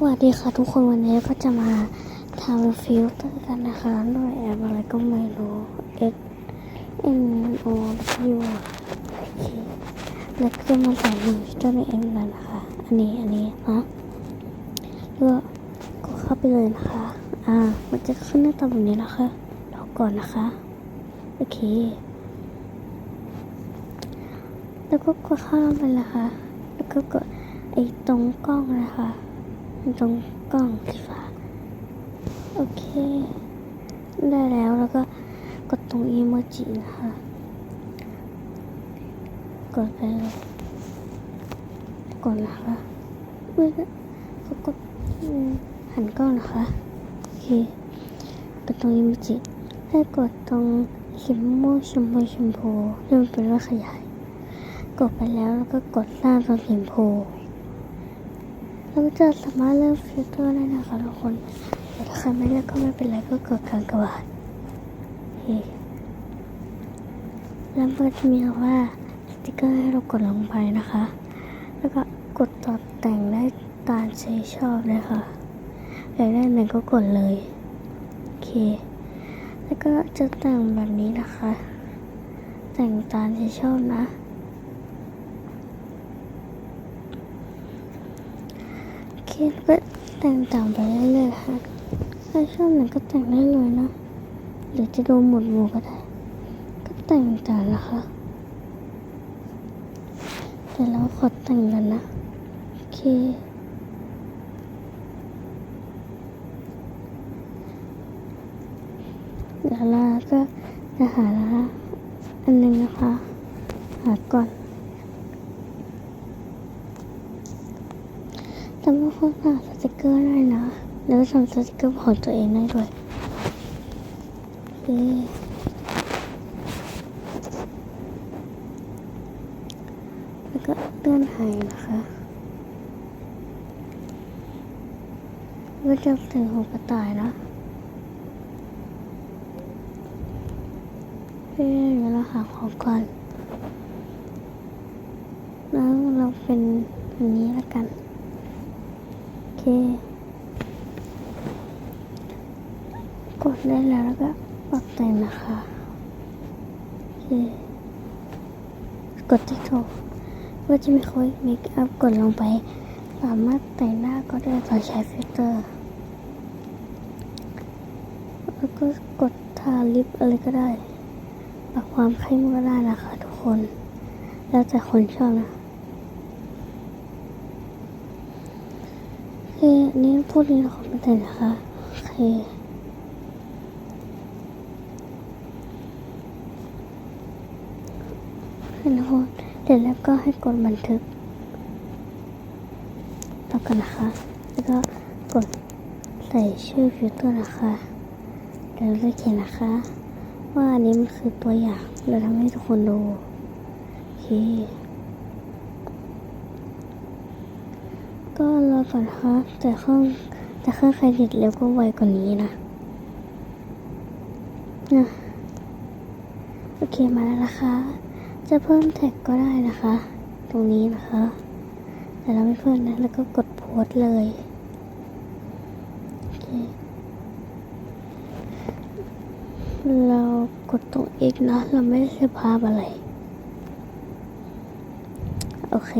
สวัสดีค่ะทุกคนวันนี้ก็จะมาทำฟิลเตอร์กันนะคะด้วยแอปอะไรก็ไม่รู้ X N O W โอเคแล้วก็จะมาใส่มือเจ้าในเอ็มกันนะคะ อันนี้อันนี้นะแล้วก็กดเข้าไปเลยนะคะ อ่า มันจะขึ้นหน้าตาแบบนี้นะคะรอก่อนนะคะ โอเค แล้วก็กดเข้าไปเลยค่ะแล้วก็กดไอ้ตรงกล้องนะคะ ตรงกล้องสีฟ้า โอเค ได้แล้วแล้วก็กดตรงอีโมจินะคะ กดไปเลยกดนะคะไม่ได้ก็กดอืมหันกล้องนะคะ โอเค กดตรงอีโมจิ ให้กดตรงเข็มม่วงชมพูชมพูที่มันเป็นว่าขยาย กดไปแล้วแล้วก็กดสร้างตรงสีชมพู แล้วก็จะสามารถเลือกฟิลเตอร์ได้นะคะทุกคนแต่ถ้าใครไม่เลือกก็ไม่เป็นไรก็กดกลางกระบาดแล้วมันก็จะมีคำว่าสติกเกอร์ให้เรากดลงไปนะคะ แล้วก็กดตัดแต่งได้ตามใจชอบเลยค่ะอยากได้ไหนก็กดเลยโอเค แล้วก็จะแต่งแบบนี้นะคะ แต่งตามใจชอบนะ เก็แต่งต่างไปเรื่อยๆค่ะถ้าชอบไหนก็แต่งได้เลยนะ หรือจะดูหมวดหมู่ก็ได้ ก็แต่งต่างนะคะเดี๋ยวเราขอแต่งกันนะโอเคเดี๋ยวเราก็จะหาอันหนึงนะคะ หาก่อน สามารถค้นหาสติกเกอร์ได้นะแล้วทำสติกเกอร์ของตัวเองได้ด้วยโอแล้วก็เลื่อนหายนะคะก็จะถึงหัวกระต่ายนะเดี๋ยวเราหาของก่อนแล้วเราเป็นอันนี้และกัน กดได้แล้วแล้วก็ปรับแต่งนะคะโอเคกดที่ถูกก็จะมีค้อยเมคอัพกดลงไป สามารถแต่งหน้าก็ได้โดยใช้ฟิลเตอร์แล้วก็กดทาลิปอะไรก็ได้ปรับความเข้มก็ได้นะคะทุกคน แล้วแต่คนชอบนะ โอเคอันนี้พูดนี้ขอไม่แต่นะคะโอเคให้นะพูดเสร็จแล้วก็ให้กดบันทึกต่อกันนะคะ แล้วก็กดใส่ชื่อฟิลเตอร์นะคะเดี๋ยวเราจะเขียนนะคะ ว่าอันนี้มันคือตัวอย่างเราทำให้ทุกคนดูโอเคก็ อก่อนนะคะแต่เครื่องแต่เครื่องใครดิดเร็วก็ไวกว่านี้นะนะโอเคมาแล้วนะคะ จะเพิ่มแท็กก็ได้นะคะ ตรงนี้นะคะ แต่เราไม่เพิ่มนะแล้วก็กดโพสเลยโอเคเรากดตรงอีกนะ เราไม่ได้เสียภาพอะไร โอเค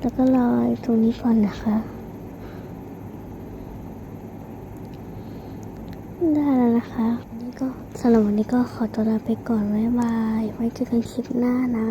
แล้วก็รอตรงนี้ก่อนนะคะ ได้แล้วนะคะนี่ก็สำหรับวันนี้ก็ขอตัวลาไปก่อนบ๊ายบาย ไว้เจอกันคลิปหน้านะ